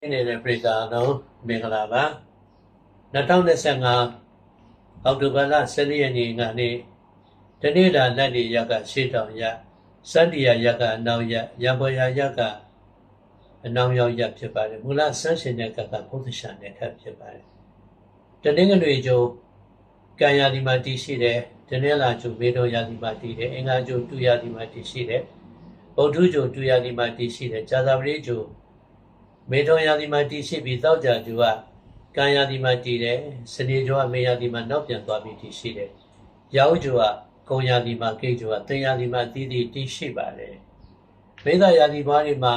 နေတဲ့ပြည်သာလုံးမင်္ဂလာပါ2025အောက်တိုဘာလ14ရက်နေ့ကနေတနေ့တာလက်ဒီရက်ကရှေ့တောင်ရစန္ဒီယာရက်ကအနောက်ရက်ရံပေါ်ရာရက်ကအနောက်ရောက်ရက်ဖြစ်ပါတယ်မူလဆန်းရှင်တဲ့ကကဘုဒ္ဓရှာတဲ့ခတ်ဖြစ်ပါတယ်တနင်္ဂနွေကျုံကံယာဒီမှာတည်ရှိတယ်တနင်္လာကျုံမေတော်ယာဒီမှာတည်တယ်အင်္ဂါကျုံတူယာဒီမှာတည်ရှိတယ်ဗုဒ္ဓကျုံတူယာဒီမှာတည်ရှိတယ်ဇာတာပတိကျုံ မေထုံရာသီမှာတည်ရှိပြီးတောက်ကြကျူကကံရာသီမှာတည်တယ်စနေကျူကမေရာသီမှာနောက်ပြန်သွားပြီးတည်ရှိတယ်ရောင်းကျူကကုံရာသီမှာကိတ်ကျူကတင်ရာသီမှာတည်တည်တည်ရှိပါတယ်မေသာရာသီဘွားတွေမှာ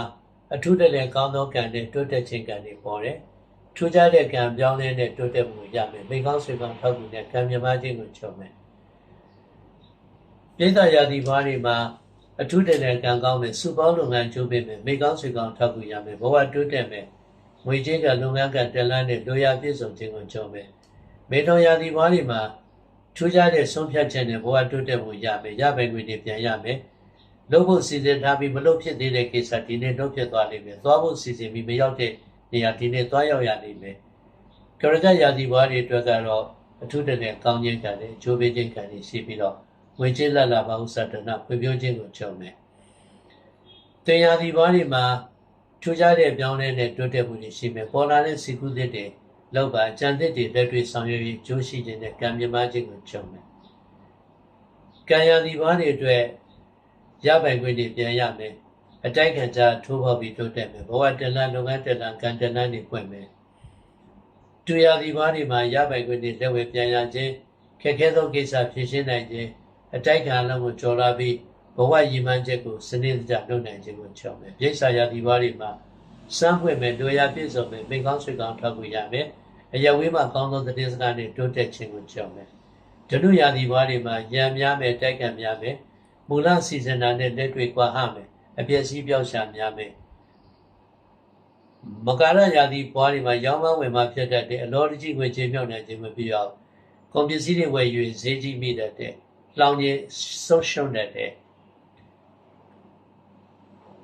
အထုတလည်းကောင်းသောကံနဲ့တိုးတက်ခြင်းကံတွေပေါ်တယ်ထူးခြားတဲ့ကံပြောင်းလဲတဲ့တိုးတက်မှုရမယ်မိကောင်းဆွေကောင်းထောက်ကူတဲ့ကံမြမခြင်းကိုချုပ်မယ်မေသာရာသီဘွားတွေမှာ အထူးတလည်းကံကောင်းမယ်စုပေါင်းလုပ်ငန်းကျိုးပေးမယ်မိကောင်းဆွေကောင်းထောက်ကူရမယ်ဘဝတိုးတက်မယ်ငွေကြေးကလုပ်ငန်းကတက်လန်းတဲ့လိုရာပြည့်စုံခြင်းကိုကြောမယ်။မေတော်ရာသီဘွားတွေမှာထူးခြားတဲ့ဆုံးဖြတ်ချက်နဲ့ဘဝတိုးတက်မှုရမယ်။ရပိုင်ငွေတွေပြန်ရမယ်။လုပ်ဖို့စီစဉ်ထားပြီးမလုပ်ဖြစ်သေးတဲ့ကိစ္စဒီနေ့လုပ်ဖြစ်သွားလိမ့်မယ်။သွားဖို့စီစဉ်ပြီးမရောက်တဲ့နေရာဒီနေ့သွားရောက်ရလိမ့်မယ်။ကရကရာသီဘွားတွေအတွက်ကတော့အထူးတည်းကောင်းခြင်းကလည်းဂျိုးပေးခြင်းကလည်းရှိပြီးတော့ ငွေကြေးလက်လာပါဥစ္စာတနာဖွံ့ဖြိုးခြင်းကိုကြောမယ်။တင်ရာသီဘွားတွေမှာထူးခြားတဲ့ပြောင်းလဲတဲ့တိုးတက်မှုတွေရှိမယ်ပေါ်လာတဲ့စီကုသစ်တွေလောက်ပါကြံသစ်တွေလက်တွေ့ဆောင်ရွက်ပြီးကျိုးရှိခြင်းနဲ့ကံမြမခြင်းကိုကြုံမယ်ကံရသည်ဘာတွေအတွက်ရပိုင်ခွင့်တွေပြန်ရမယ်အတိုက်ခံကြထိုးဖောက်ပြီးတိုးတက်မယ်ဘဝတလန်လုပ်ငန်းတလန်ကံတလန်တွေပွင့်မယ်တူရသည်ဘာတွေမှာရပိုင်ခွင့်တွေလက်ဝဲပြန်ရခြင်းခက်ခဲသောကိစ္စဖြေရှင်းနိုင်ခြင်း အတိုက်ခံလုံးကိုကြော်လာပြီးဘဝရည်မှန်းချက်ကိုစနစ်တကျလုပ်နိုင်ခြင်းကိုချောင်းမယ်။ပြိဿာယာဒီဘာတွေမှာစမ်းပွင့်မယ်တို့ရပြည့်စုံမယ်မိကောင်းဆွေကောင်းထောက်ကူရမယ်။အယဝေးမှာကောင်းသောသတင်းစကားတွေတိုးတက်ခြင်းကိုချောင်းမယ်။ဒနုယာဒီဘာတွေမှာရံများမယ်တိုက်ခံများမယ်။မူလစီစဉ်တာနဲ့လက်တွေ့ကွာဟမယ်။အပြည့်စည်းပြောက်ရှာများမယ်။မကာရယာဒီဘွားတွေမှာရောင်းမဝင်မှဖြစ်တတ်တဲ့အလောတကြီးဝင်ခြင်းမြောက်နိုင်ခြင်းမပြရအောင်။ကွန်ပစ္စည်းတွေဝယ်ယူဈေးကြီးမိတတ်တဲ့ လောင်ကြီးဆုံးရှုံးတတ်တဲ့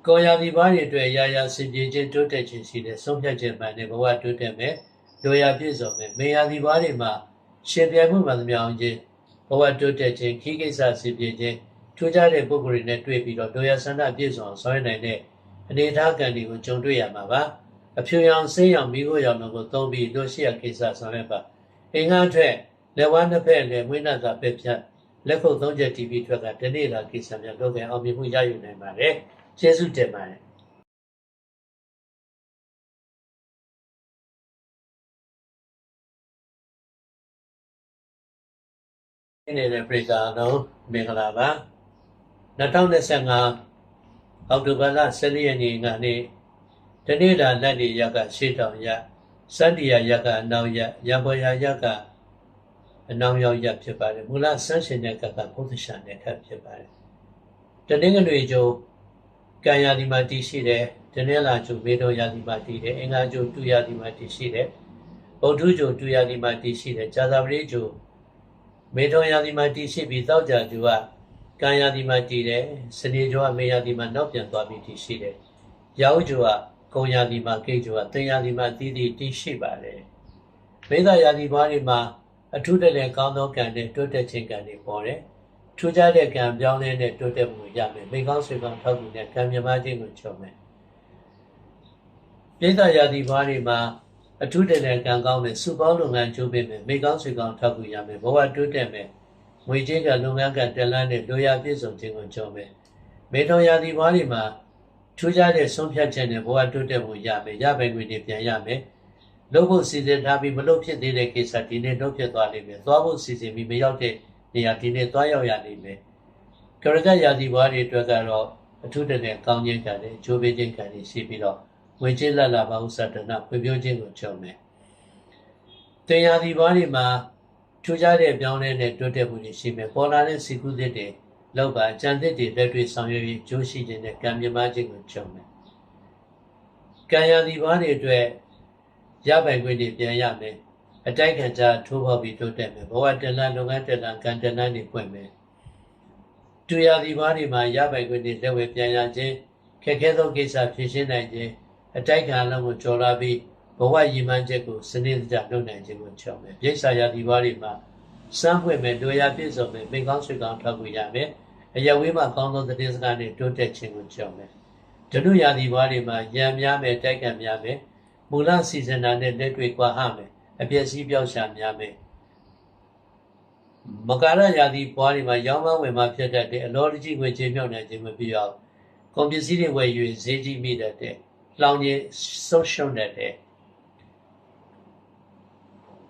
ကောယာဒီဘာတွေအတွက်ရာရာစင်ပြေခြင်းတိုးတက်ခြင်းရှိတဲ့ဆုံးဖြတ်ချက်မှန်တဲ့ဘဝတိုးတက်မယ်။လိုရာပြည့်စုံမယ်။မေယာဒီဘာတွေမှာရှင်ပြိုင်မှုမှန်သမျှအောင်ခြင်းဘဝတိုးတက်ခြင်းခိကိစ္စစင်ပြေခြင်းထူးခြားတဲ့ပုဂ္ဂိုလ်တွေနဲ့တွေ့ပြီးတော့လိုရာဆန္ဒပြည့်စုံအောင်ဆောင်ရွက်နိုင်တဲ့အနေအထားကံတွေကိုကြုံတွေ့ရမှာပါ။အဖြူရောင်ဆေးရောင်မိခိုးရောင်တို့ကိုသုံးပြီးတို့ရှိရကိစ္စဆောင်ရွက်ပါ။အင်္ဂါထွက်လက်ဝါးနှစ်ဖက်လည်းဝိနတ်သာပဲဖြတ် လက်ခုပ်သုံးချက်တီးပြီးထွက်ကတနေ့လာကိစ္စများလုပ်ကံအောင်မြင်မှုရယူနိုင်ပါတယ်။ကျေးဇူးတင်ပါတယ် နေတဲ့ပြည်သာလုံးမင်္ဂလာပါ2025အောက်တိုဘာလ14ရက်နေ့ကနေတနေ့တာလက်ဒီရက်ကရှေ့တောင်ရစန္ဒီယာရက်ကအနောက်ရက်ရံပေါ်ရာရက်က အနောက်ရောက်ရက်ဖြစ်ပါတယ်မူလဆန်းရှင်တဲ့ကကဘုဒ္ဓရှာတဲ့ခတ်ဖြစ်ပါတယ်တနင်္ဂနွေကျုံကံယာဒီမှာတည်ရှိတယ်တနင်္လာကျုံမေတော်ယာဒီမှာတည်တယ်အင်္ဂါကျုံတူယာဒီမှာတည်ရှိတယ်ဗုဒ္ဓကျုံတူယာဒီမှာတည်ရှိတယ်ဇာတာပတိကျုံမေထုံရာသီမှာတည်ရှိပြီးတောက်ကြကျူကကံရာသီမှာတည်တယ်စနေကျူကမေရာသီမှာနောက်ပြန်သွားပြီးတည်ရှိတယ်ရောင်းကျူကကုံရာသီမှာကိတ်ကျူကတင်ရာသီမှာတည်တည်တည်ရှိပါတယ်မေသာရာသီဘွားတွေမှာ အထူးတလည်းကောင်းသောကံနဲ့တိုးတက်ခြင်းကံတွေပေါ်တယ်ထူးခြားတဲ့ကံပြောင်းလဲတဲ့တိုးတက်မှုရမယ်မိကောင်းဆွေကောင်းထောက်ကူတဲ့ကံမြမခြင်းကိုချုပ်မယ်ပြည်သာရာသီဘွားတွေမှာအထူးတလည်းကံကောင်းမယ်စုပေါင်းလုပ်ငန်းကျိုးပေးမယ်မိကောင်းဆွေကောင်းထောက်ကူရမယ်ဘဝတိုးတက်မယ်ငွေကြေးကလုပ်ငန်းကတက်လန်းတဲ့လိုရာပြည့်စုံခြင်းကိုကြောမယ်မေတော်ရာသီဘွားတွေမှာထူးခြားတဲ့ဆုံးဖြတ်ချက်နဲ့ဘဝတိုးတက်မှုရမယ်ရပိုင်ငွေတွေပြန်ရမယ် လုပ်ဖို့စီစဉ်ထားပြီးမလုပ်ဖြစ်သေးတဲ့ကိစ္စဒီနေ့လုပ်ဖြစ်သွားလိမ့်မယ်သွားဖို့စီစဉ်ပြီးမရောက်တဲ့နေရာဒီနေ့သွားရောက်ရလိမ့်မယ်ကရကရာသီဘွားတွေအတွက်ကတော့အထူးတည်းကောင်းခြင်းကလည်းဂျိုးပေးခြင်းကလည်းရှိပြီးတော့ဝင်ချင်းလက်လာပါဥစ္စာတနာဖွံ့ဖြိုးခြင်းကိုကြုံမယ်။တင်ရာဒီဘာတွေမှာထူးခြားတဲ့ပြောင်းလဲတဲ့တိုးတက်မှုတွေရှိမယ်။ပေါ်လာတဲ့စီကုသစ်တွေလောက်ပါကြံသစ်တွေလက်တွေ့ဆောင်ရွက်ပြီးကျိုးရှိခြင်းနဲ့ကံမြမခြင်းကိုကြုံမယ်။ကံရာဒီဘာတွေအတွက် ရပိုင်ခွင့်တွေပြန်ရမယ်။အတိုက်ခံကြထိုးဖောက်ပြီးတိုးတက်မယ်။ဘဝတလန်လုပ်ငန်းတလန်ကံတလန်တွေပွင့်မယ်။တူရာဒီဘာတွေမှာရပိုင်ခွင့်တွေလက်ဝဲပြန်ရခြင်းခက်ခဲသောကိစ္စဖြေရှင်းနိုင်ခြင်းအတိုက်ခံလုံးကိုကြော်လာပြီးဘဝရည်မှန်းချက်ကိုစနစ်တကျလုပ်နိုင်ခြင်းကိုချောင်းမယ်ပြိဿာယာဒီဘာတွေမှာစမ်းပွင့်မယ်တို့ရပြည့်စုံမယ်မိကောင်းဆွေကောင်းထောက်ကူရမယ်အယဝေးမှာကောင်းသောသတင်းစကားနဲ့တိုးတက်ခြင်းကိုချောင်းမယ်ဒနုယာဒီဘာတွေမှာရံများမယ်တိုက်ခံများမယ် မူလစီစဉ်တာနဲ့လက်တွေ့ကွာဟမယ်အပျက်စီးပြောက်ရှာများမယ်မကာရယာဒီဘွားတွေမှာရောင်းမဝင်မှာဖြစ်တတ်တဲ့အလောတကြီးဝင်ခြင်းမြောက်နိုင်ခြင်းမပြည့်အောင်ကွန်ပစ္စည်းတွေဝယ်ယူဈေးကြီးမိတတ်တဲ့လောင်ကြီးဆုံးရှုံးတတ်တဲ့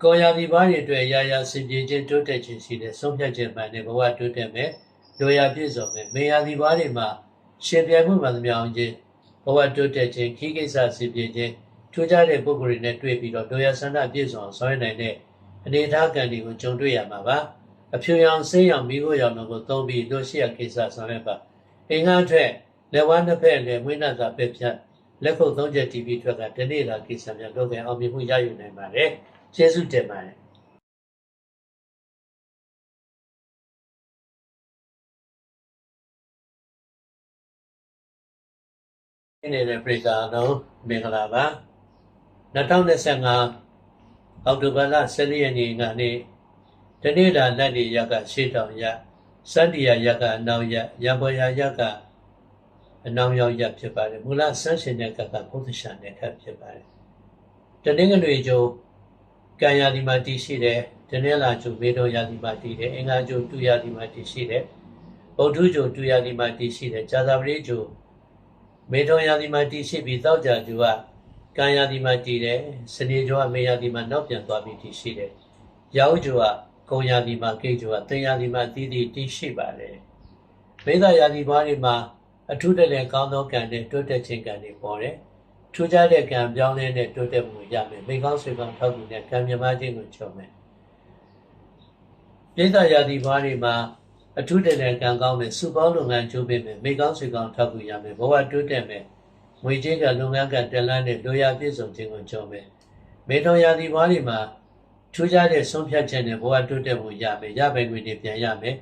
ကောယာဒီဘာတွေအတွက်ရာရာစင်ပြေခြင်းတိုးတက်ခြင်းရှိတဲ့ဆုံးဖြတ်ခြင်းမှန်တဲ့ဘဝတိုးတက်မယ်လိုရာပြည့်စုံမယ်မေယာဒီဘာတွေမှာရှင်ပြိုင်မှုမှန်သမျှအောင်ခြင်းဘဝတိုးတက်ခြင်းခီးကိစ္စစင်ပြေခြင်း ထူးခြားတဲ့ပုဂ္ဂိုလ်တွေနဲ့တွေ့ပြီးတော့လိုရာဆန္ဒပြည့်စုံအောင်ဆောင်ရွက်နိုင်တဲ့အနေအထားကံတွေကိုကြုံတွေ့ရမှာပါအဖြူရောင်ဆေးရောင်မိဖို့ရောင်တို့ကိုသုံးပြီးတို့ရှိရကိစ္စဆောင်ရွက်ပါအင်္ဂါထွက်လက်ဝါးနှစ်ဖက်လည်းမွေးနာသာပဲဖြတ်လက်ခုပ်သုံးချက် TV ထွက်ကဒီနေ့လာကိစ္စများလုပ်ခဲ့အောင်မြင်မှုရယူနိုင်ပါတယ်ကျေးဇူးတင်ပါတယ်နေတဲ့ပြည်ကာလုံးမင်္ဂလာပါ 2025အောက်တိုဘာလ14ရက်နေ့ကနေတနေ့တာလက်နေရက်ကရှေ့တောင်ရစန္ဒီယာရက်က အနောက်ရက်ရံပေါ်ရာရက်ကအနောက်ရောက်ရက်ဖြစ်ပါတယ်မူလဆန်းရှင်တဲ့ကကဘုဒ္ဓရှာနဲ့ထပ်ဖြစ်ပါတယ်တနင်္ဂနွေကျုံကံယာဒီမှာတည်ရှိတယ်တနင်္လာကျုံမေတော်ယာဒီမှာတည်တယ်အင်္ဂါကျုံတူယာဒီမှာတည်ရှိတယ်ဗုဒ္ဓကျုံတူယာဒီမှာတည်ရှိတယ်ဇာတာပရိကျုံမေတော်ယာဒီမှာတည်ရှိပြီးတောက်ကြကျုံက ကံယာဒီမှာတည်တယ်စနေကျုံကမေယာဒီမှာနောက်ပြန်သွားပြီးတည်ရှိတယ်ရောက်ကျုံကကုံယာဒီမှာကိတ်ကျုံကတင်ယာဒီမှာတည်တည်တည်ရှိပါတယ်မေသာယာဒီဘာတွေမှာအထုတလည်းကောင်းသောကံနဲ့တိုးတက်ခြင်းကံတွေပေါ်တယ်ထူးခြားတဲ့ကံပြောင်းလဲတဲ့တိုးတက်မှုရမယ်မိကောင်းဆွေကောင်းထောက်ကူတဲ့ကံမြမခြင်းကိုချုပ်မယ်ပြိဿယာတိဘာတွေမှာအထုတလည်းကံကောင်းမယ်စုပေါင်းလုပ်ငန်းကျိုးပေးမယ်မိကောင်းဆွေကောင်းထောက်ကူရမယ်ဘဝတိုးတက်မယ် ငွေကြေးကလုပ်ငန်းကတက်လန်းတဲ့လိုရာပြည့်စုံခြင်းကိုချုပ်မယ်မေထောယာတိဘာတွေမှာထူးခြားတဲ့ဆုံးဖြတ်ချက်နဲ့ဘဝတိုးတက်မှုရမယ်ရပိုင်ခွင့်တွေပြန်ရမယ်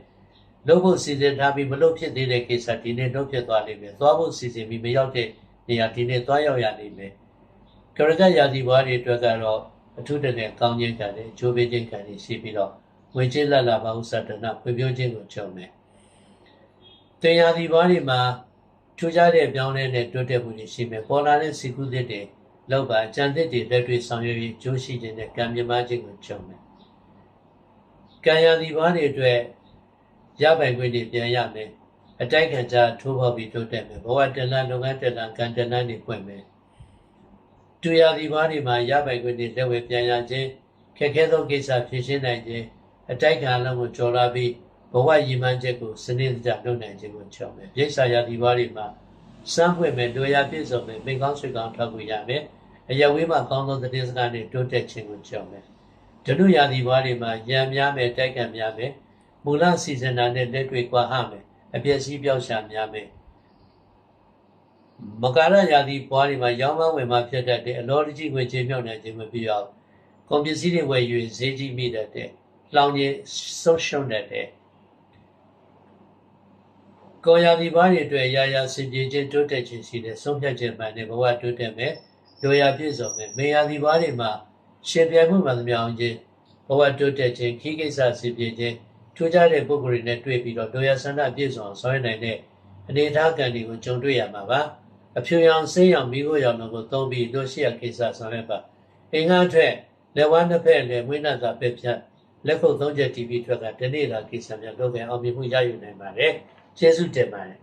လုပ်ဖို့စီစဉ်ထားပြီးမလုပ်ဖြစ်သေးတဲ့ကိစ္စဒီနေ့လုပ်ဖြစ်သွားလိမ့်မယ်သွားဖို့စီစဉ်ပြီးမရောက်တဲ့နေရာဒီနေ့သွားရောက်ရလိမ့်မယ်ကရကရာသီဘွားတွေအတွက်ကတော့အထူးတည်းကောင်းခြင်းကံနဲ့ဂျိုးပေးခြင်းကံတွေရှိပြီးတော့ဝင်ချင်းလက်လာပါဥစ္စာတနာဖွံ့ဖြိုးခြင်းကိုချုပ်မယ်တင်ရာသီဘွားတွေမှာ ထူးခြားတဲ့ပြောင်းလဲတဲ့တိုးတက်မှုတွေရှိမယ်ပေါ်လာတဲ့စီကုသစ်တွေလောက်ပါကြံသစ်တွေလက်တွေ့ဆောင်ရွက်ပြီးဂျိုးရှိခြင်းနဲ့ကံမြမခြင်းကိုချုပ်မယ်ကံရာသီဘွားတွေအတွက်ရပိုင်ခွင့်တွေပြန်ရမယ်အတိုက်ခံကြထိုးဖောက်ပြီးတိုးတက်မယ်ဘဝတဏ္ဍလုပ်ငန်းတဏ္ဍကံတဏ္ဍတွေပွင့်မယ်တူရဒီဘာတွေမှာရပိုင်ခွင့်တွေလက်ဝဲပြန်ရခြင်းခက်ခဲသောကိစ္စဖြေရှင်းနိုင်ခြင်းအတိုက်ခံလုံးကိုကြော်လာပြီး ဘဝရည်မှန်းချက်ကိုစနစ်တကျလုပ်နိုင်ခြင်းကိုချောင်းမယ်ပြိဿာယာဒီဘာတွေမှာစမ်းပွင့်မယ်တို့ရပြည့်စုံမယ်မိကောင်းဆွေကောင်းထောက်ကူရမယ်အယဝေးမှာကောင်းသောသတင်းစကားတွေတိုးတက်ခြင်းကိုချောင်းမယ်ဒနုယာဒီဘာတွေမှာရံများမယ်တိုက်ခံများမယ်မူလစီစဉ်တာနဲ့လက်တွေ့ကွာဟမယ်အပျက်စီးပြောက်ရှာများမယ်မကာရယာတိဘွားတွေမှာရောင်းမဝင်မှာဖြစ်တတ်တဲ့အလောတကြီးဝင်ခြင်းမြောက်နိုင်ခြင်းမပြအောင်ကွန်ပစ္စည်းတွေဝယ်ယူဈေးကြီးမိတတ်တဲ့လောင်ကြီးဆုံးရှုံးတတ်တဲ့ ကောယာဒီဘာတွေအတွက်ရာရာစင်ပြေခြင်းတိုးတက်ခြင်းရှိတဲ့ဆုံးဖြတ်ခြင်းမှန်တဲ့ဘဝတိုးတက်မယ်လိုရာပြည့်စုံမယ်မေယာဒီဘာတွေမှာရှင်ပြိုင်မှုမှန်သမျှအောင်ခြင်းဘဝတိုးတက်ခြင်းခီးကိစ္စစင်ပြေခြင်းထူးခြားတဲ့ပုဂ္ဂိုလ်တွေနဲ့တွေ့ပြီးတော့ဒုရဆန္ဒပြည့်စုံဆောင်ရွက်နိုင်တဲ့အနေအထားကံတွေကိုကြုံတွေ့ရမှာပါအဖြူရောင်ဆေးရောင်မိဖို့ရောင်တို့ကိုသုံးပြီးတို့ရှိရကိစ္စဆောင်ရွက်ပါအင်္ဂါထွက်လက်ဝါးနှစ်ဖက်လည်းမွေးနာသာပဲဖြတ်လက်ခုပ်သုံးချက် TV ထွက်ကဒီနေ့လာကိစ္စများလုပ်ခဲ့အောင်မြင်မှုရယူနိုင်ပါတယ် ကျေးဇူးတင်ပါတယ်